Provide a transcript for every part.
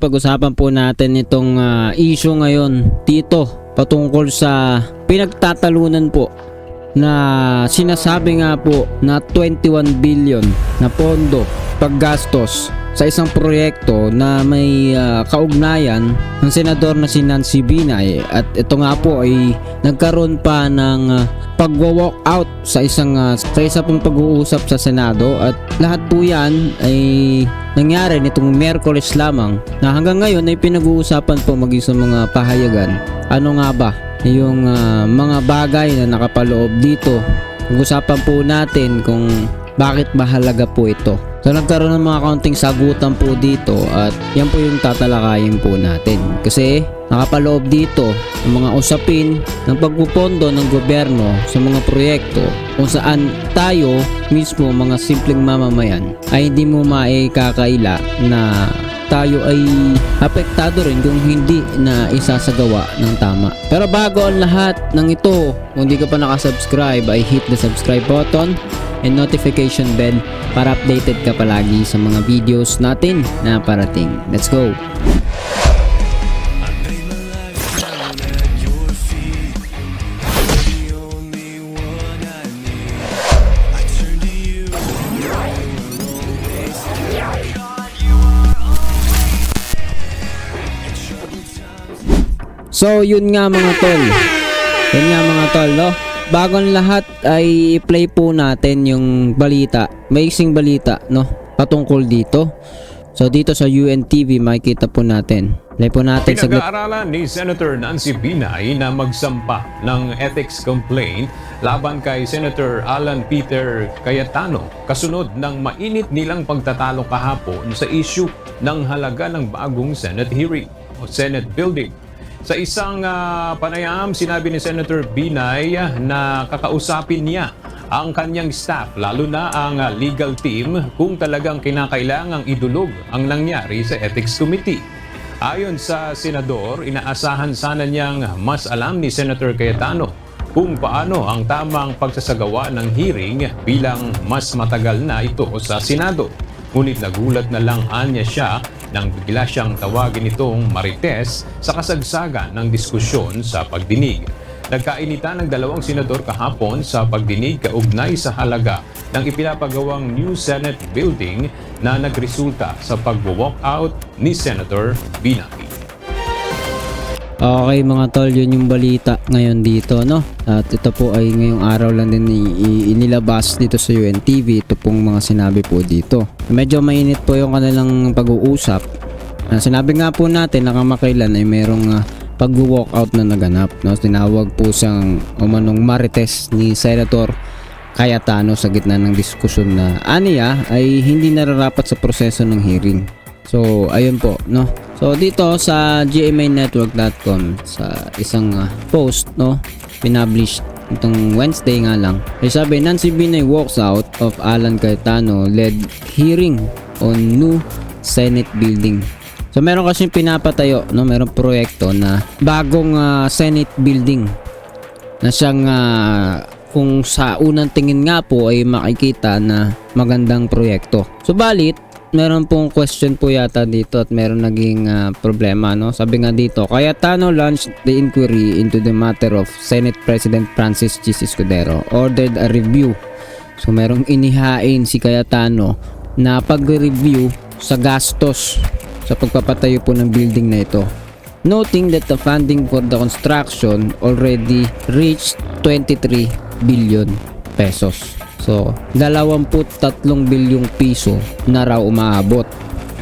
Pag-usapan po natin itong ah, issue ngayon dito patungkol sa pinagtatalunan po na sinasabi nga po na 21 billion na pondo paggastos sa isang proyekto na may ah, kaugnayan ng senador na si Nancy Binay. At ito nga po ay nagkaroon pa ng ah, pagwa-walk out sa isang ah, sa isa pong pag-uusap sa Senado. At lahat po yan ay nangyari nitong Miyerkules lamang na hanggang ngayon ay pinag-uusapan po maging sa mga pahayagan. Ano nga ba yung ah, mga bagay na nakapaloob dito? Pag-usapan po natin kung bakit mahalaga po ito So nagkaroon ng mga kaunting sagutan po dito at yan po yung tatalakayin po natin. Kasi nakapaloob dito ang mga usapin ng pagpupondo ng gobyerno sa mga proyekto kung saan tayo mismo mga simpleng mamamayan ay hindi mo maikakaila na tayo ay apektado rin kung hindi na isasagawa ng tama. Pero bago ang lahat ng ito, kung hindi ka pa nakasubscribe ay hit the subscribe button and notification bell para updated ka palagi sa mga videos natin na parating. Let's go! So yun nga mga tol. Yun nga mga tol, no? Bago lahat ay i-play po natin yung balita. Amazing balita, no? Patungkol dito. So dito sa UNTV makikita po natin. Play po natin sa Pinag-aaralan ni Senator Nancy Binay na magsampa ng ethics complaint laban kay Senator Alan Peter Cayetano kasunod ng mainit nilang pagtatalo kahapon sa issue ng halaga ng bagong Senate hearing o Senate building. Sa isang ah, panayam, sinabi ni Senator Binay na kakausapin niya ang kanyang staff, lalo na ang ah, legal team, kung talagang kinakailangang idulog ang nangyari sa Ethics Committee. Ayon sa senador, inaasahan sana niyang mas alam ni Senator Cayetano kung paano ang tamang pagsasagawa ng hearing bilang mas matagal na ito sa Senado. Ngunit nagulat na lang anya siya nang bigla siyang tawagin itong Marites sa kasagsagan ng diskusyon sa pagdinig. Nagkainitan ng dalawang senador kahapon sa pagdinig kaugnay sa halaga ng ipinapagawang new Senate building na nagresulta sa pag-walk out ni Senator Binay. Okay mga tol, yun yung balita ngayon dito, no? At ito po ay ngayong araw lang din inilabas dito sa UNTV. Ito pong mga sinabi po dito. Medyo mainit po yung kanilang pag-uusap. Ah, sinabi nga po natin na kamakailan ay merong ah, pag-walkout na naganap. No? Tinawag po siyang umanong marites ni Senator Cayetano sa gitna ng diskusyon na aniya ay hindi nararapat sa proseso ng hearing. So, ayun po, no? So, dito sa gmanetwork.com sa isang ah, post, no? Pinublish itong Wednesday nga lang. Ay sabi, Nancy Binay walks out of Alan Cayetano led hearing on new Senate building. So, meron kasi pinapatayo, no? Merong proyekto na bagong ah, Senate building na siyang ah, kung sa unang tingin nga po ay makikita na magandang proyekto. Subalit, meron pong question po yata dito at meron naging ah, problema no. Sabi nga dito, Cayetano launched the inquiry into the matter of Senate President Francis G. Escudero ordered a review. So merong inihain si Cayetano na pag-review sa gastos sa pagpapatayo po ng building na ito noting that the funding for the construction already reached 23 billion pesos. So, 23 bilyong piso na raw umaabot.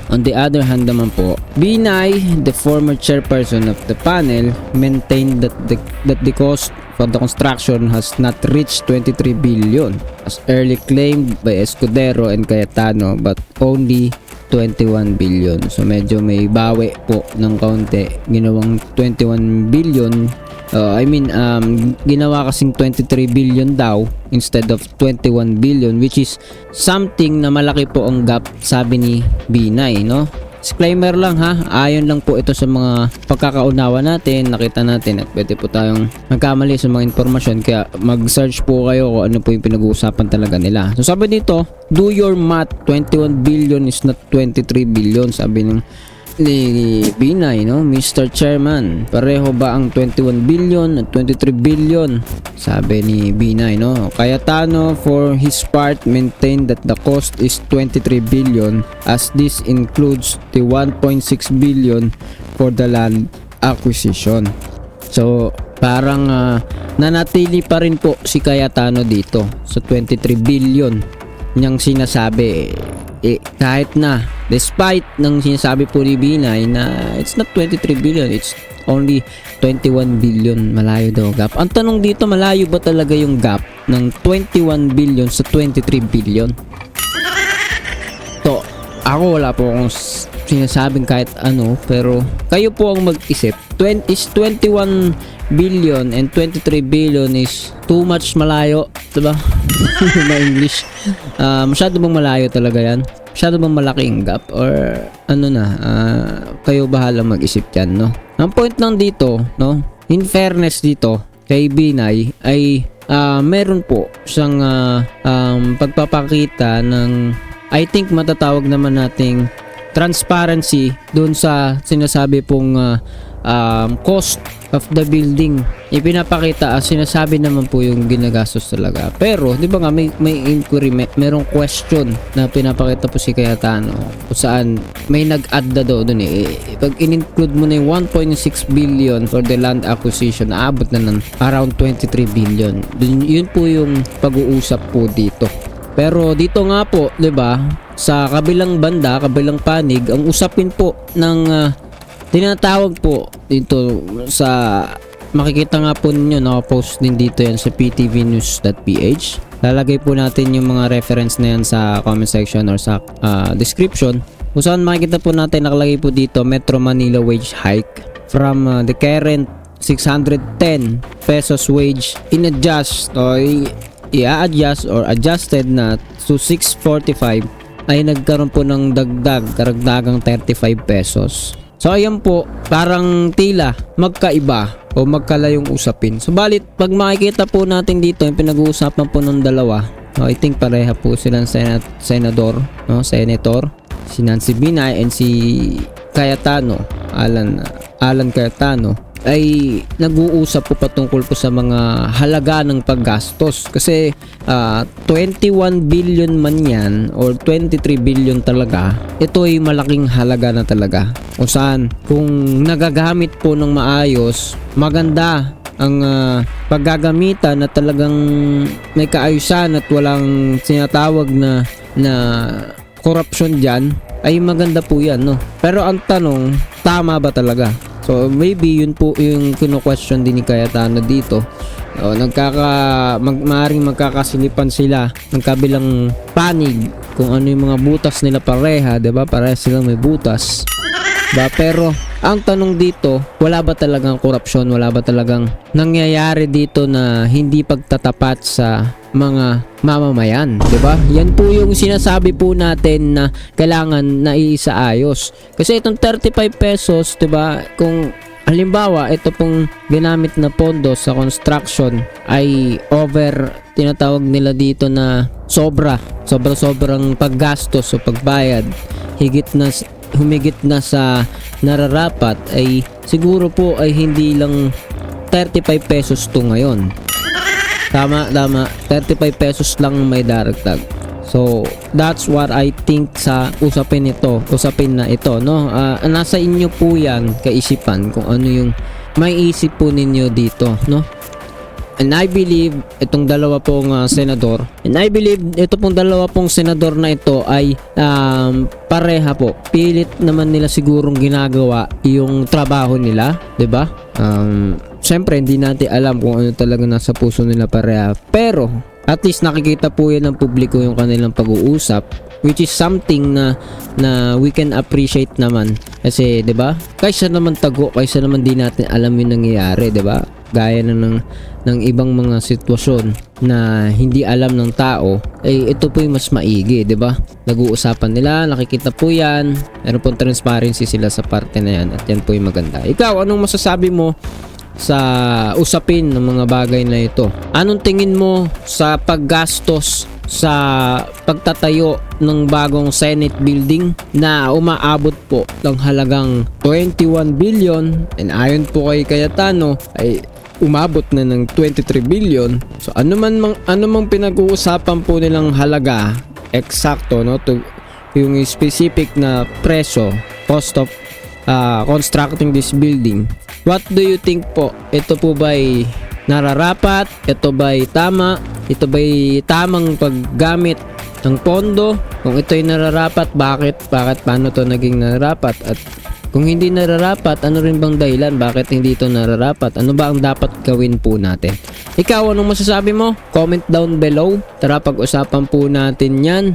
On the other hand naman po, Binay, the former chairperson of the panel, maintained that the, that the cost for the construction has not reached 23 billion as early claimed by Escudero and Cayetano but only 21 billion. So medyo may bawi po ng kaunti. Ginawang 21 billion. Uh, I mean, um, ginawa kasing 23 billion daw instead of 21 billion which is something na malaki po ang gap sabi ni Binay, no? Disclaimer lang ha, ayon lang po ito sa mga pagkakaunawa natin, nakita natin at pwede po tayong nagkamali sa mga informasyon kaya mag-search po kayo kung ano po yung pinag-uusapan talaga nila. So sabi dito, do your math, 21 billion is not 23 billion sabi ng ni Binay, no? Mr. Chairman, pareho ba ang 21 billion at 23 billion? Sabi ni Binay, no? Cayetano for his part maintained that the cost is 23 billion as this includes the 1.6 billion for the land acquisition. So, parang ah, nanatili pa rin po si Cayetano dito sa 23 billion niyang sinasabi eh, kahit na despite ng sinasabi po ni Binay na it's not 23 billion it's only 21 billion malayo daw gap. Ang tanong dito malayo ba talaga yung gap ng 21 billion sa 23 billion? To ako wala po akong sinasabing kahit ano pero kayo po ang mag-isip. 20 is 21 billion and 23 billion is too much malayo diba? Na English. Ah, masyado bang malayo talaga yan masyado bang malaking gap or ano na ah, kayo bahala mag-isip yan no? Ang point lang dito no? In fairness dito kay Binay ay ah, meron po siyang ah, um, pagpapakita ng I think matatawag naman nating transparency doon sa sinasabi pong ah, um, cost of the building ipinapakita as sinasabi naman po yung ginagastos talaga. Pero di ba nga may, may inquiry may, merong question na pinapakita po si Cayetano kung saan may nag-add na daw dun eh. Pag in-include mo na yung 1.6 billion for the land acquisition aabot na ng around 23 billion. Dun, yun po yung pag-uusap po dito. Pero dito nga po, 'di ba? Sa kabilang banda, kabilang panig, ang usapin po ng ah, tinatawag po dito sa makikita nga po ninyo naka-post din dito yan sa ptvnews.ph lalagay po natin yung mga reference na yan sa comment section or sa ah, description kung saan makikita po natin nakalagay po dito Metro Manila wage hike from ah, the current 610 pesos wage in-adjust o i- i-adjust or adjusted na to 645 ay nagkaroon po ng dagdag karagdagang 35 pesos. So ayan po, parang tila magkaiba o magkalayong usapin. Subalit pag makikita po natin dito yung pinag-uusapan po ng dalawa, no, I think pareha po silang senat senador, no, senator, si Nancy Binay and si Cayetano, Alan Alan Cayetano ay nag-uusap po patungkol po sa mga halaga ng paggastos. Kasi ah, 21 billion man yan or 23 billion talaga ito ay malaking halaga na talaga. Kung saan kung nagagamit po ng maayos maganda ang ah, paggagamitan na talagang may kaayusan at walang sinatawag na na corruption dyan ay maganda po yan no? Pero ang tanong tama ba talaga So maybe yun po yung kino-question din ni Cayetano dito. O, nagkaka mag, maaring magkakasilipan sila ng kabilang panig kung ano yung mga butas nila pareha, 'di ba? Pareha silang may butas. Ba pero ang tanong dito, wala ba talagang korupsyon? Wala ba talagang nangyayari dito na hindi pagtatapat sa mga mamamayan, 'di ba? Yan po yung sinasabi po natin na kailangan na iisaayos. Kasi itong 35 pesos, 'di ba? Kung halimbawa ito pong ginamit na pondo sa construction ay over tinatawag nila dito na sobra, sobra-sobrang paggastos o pagbayad higit na humigit na sa nararapat ay siguro po ay hindi lang 35 pesos to ngayon. Tama, tama. 35 pesos lang may daragdag. So, that's what I think sa usapin ito, usapin na ito, no? Ah, nasa inyo po yan, kaisipan, kung ano yung may isip po ninyo dito, no? And I believe itong dalawa pong ah, senador and I believe ito pong dalawa pong senador na ito ay um, pareha po. Pilit naman nila sigurong ginagawa yung trabaho nila, 'di ba? Um, Siyempre, hindi natin alam kung ano talaga nasa puso nila pareha. Pero, at least nakikita po yan ng publiko yung kanilang pag-uusap which is something na na we can appreciate naman. Kasi 'di ba? Kaysa naman tago kaysa naman di natin alam yung nangyayari 'di ba? Gaya na ng ng ibang mga sitwasyon na hindi alam ng tao eh ito po yung mas maigi 'di ba? Nag-uusapan nila nakikita po yan. Meron pong transparency sila sa parte na yan at yan po yung maganda. Ikaw anong masasabi mo sa usapin ng mga bagay na ito. Anong tingin mo sa paggastos sa pagtatayo ng bagong Senate building na umaabot po ng halagang 21 billion and ayon po kay Cayetano ay umabot na ng 23 billion. So ano man mang, ano mang pinag-uusapan po nilang halaga eksakto no to yung specific na presyo cost of ah, constructing this building. What do you think po? Ito po ba ay nararapat? Ito ba ay tama? Ito ba ay tamang paggamit ng pondo? Kung ito ay nararapat, bakit? Bakit paano to naging nararapat? At kung hindi nararapat, ano rin bang dahilan? Bakit hindi ito nararapat? Ano ba ang dapat gawin po natin? Ikaw, anong masasabi mo? Comment down below. Tara, pag-usapan po natin yan.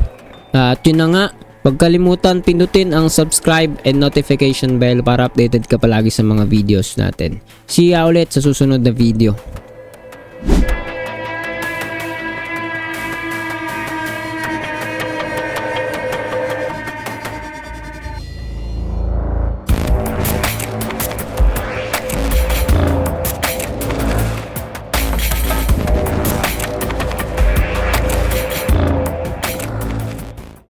At yun na nga, Huwag kalimutan pindutin ang subscribe and notification bell para updated ka palagi sa mga videos natin. See ya ulit sa susunod na video.